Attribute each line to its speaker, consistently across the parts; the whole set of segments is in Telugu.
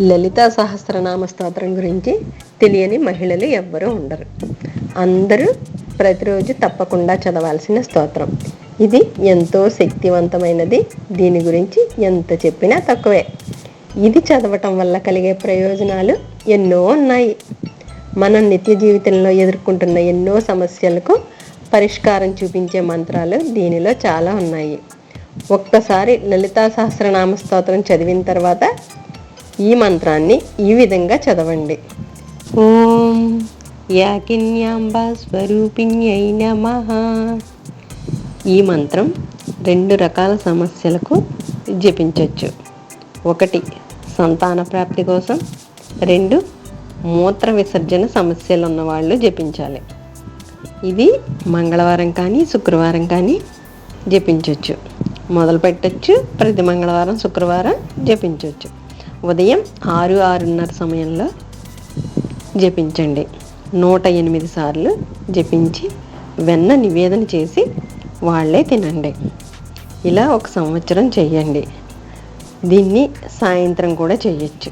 Speaker 1: లలితా సహస్రనామ స్తోత్రం గురించి తెలియని మహిళలు ఎవ్వరూ ఉండరు. అందరూ ప్రతిరోజు తప్పకుండా చదవాల్సిన స్తోత్రం. ఇది ఎంతో శక్తివంతమైనది. దీని గురించి ఎంత చెప్పినా తక్కువే. ఇది చదవటం వల్ల కలిగే ప్రయోజనాలు ఎన్నో ఉన్నాయి. మనం నిత్య జీవితంలో ఎదుర్కొంటున్న ఎన్నో సమస్యలకు పరిష్కారం చూపించే మంత్రాలు దీనిలో చాలా ఉన్నాయి. ఒక్కసారి లలితా సహస్రనామ స్తోత్రం చదివిన తర్వాత ఈ మంత్రాన్ని ఈ విధంగా చదవండి. ఓం యాకిన్యాంబ స్వరూపిణ్యై నమ. ఈ మంత్రం రెండు రకాల సమస్యలకు జపించవచ్చు ఒకటి సంతాన ప్రాప్తి కోసం. రెండు మూత్ర విసర్జన సమస్యలు ఉన్నవాళ్ళు జపించాలి. ఇది మంగళవారం కానీ శుక్రవారం కానీ జపించవచ్చు మొదలు పెట్టచ్చు ప్రతి మంగళవారం శుక్రవారం జపించవచ్చు ఉదయం ఆరు ఆరున్నర సమయంలో జపించండి. నూట ఎనిమిది సార్లు జపించి వెన్న నివేదన చేసి వాళ్ళే తినండి. ఇలా ఒక సంవత్సరం చేయండి దీన్ని సాయంత్రం కూడా చేయొచ్చు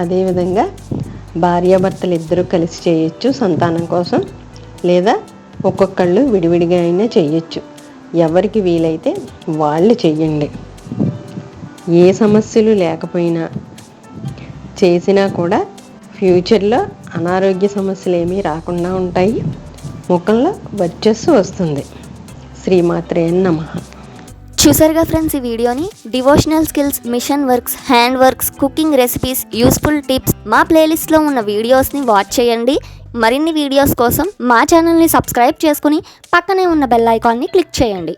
Speaker 1: అదేవిధంగా భార్యాభర్తలు ఇద్దరూ కలిసి చేయొచ్చు సంతానం కోసం లేదా ఒక్కొక్కళ్ళు విడివిడిగా అయినా చేయొచ్చు ఎవరికి వీలైతే వాళ్ళు చెయ్యండి. ఏ సమస్యలు లేకపోయినా చేసినా కూడా ఫ్యూచర్లో అనారోగ్య సమస్యలు ఏమీ రాకుండా ఉంటాయి. ముఖంలో వర్చస్సు వస్తుంది. శ్రీమాత్రే నమ.
Speaker 2: చూసారుగా ఫ్రెండ్స్ ఈ వీడియోని? Devotional skills machine works hand works cooking recipes useful tips మా ప్లేలిస్ట్లో ఉన్న వీడియోస్ని వాచ్ చేయండి. మరిన్ని వీడియోస్ కోసం మా ఛానల్ని సబ్స్క్రైబ్ చేసుకుని పక్కనే ఉన్న బెల్ ఐకాన్ని క్లిక్ చేయండి.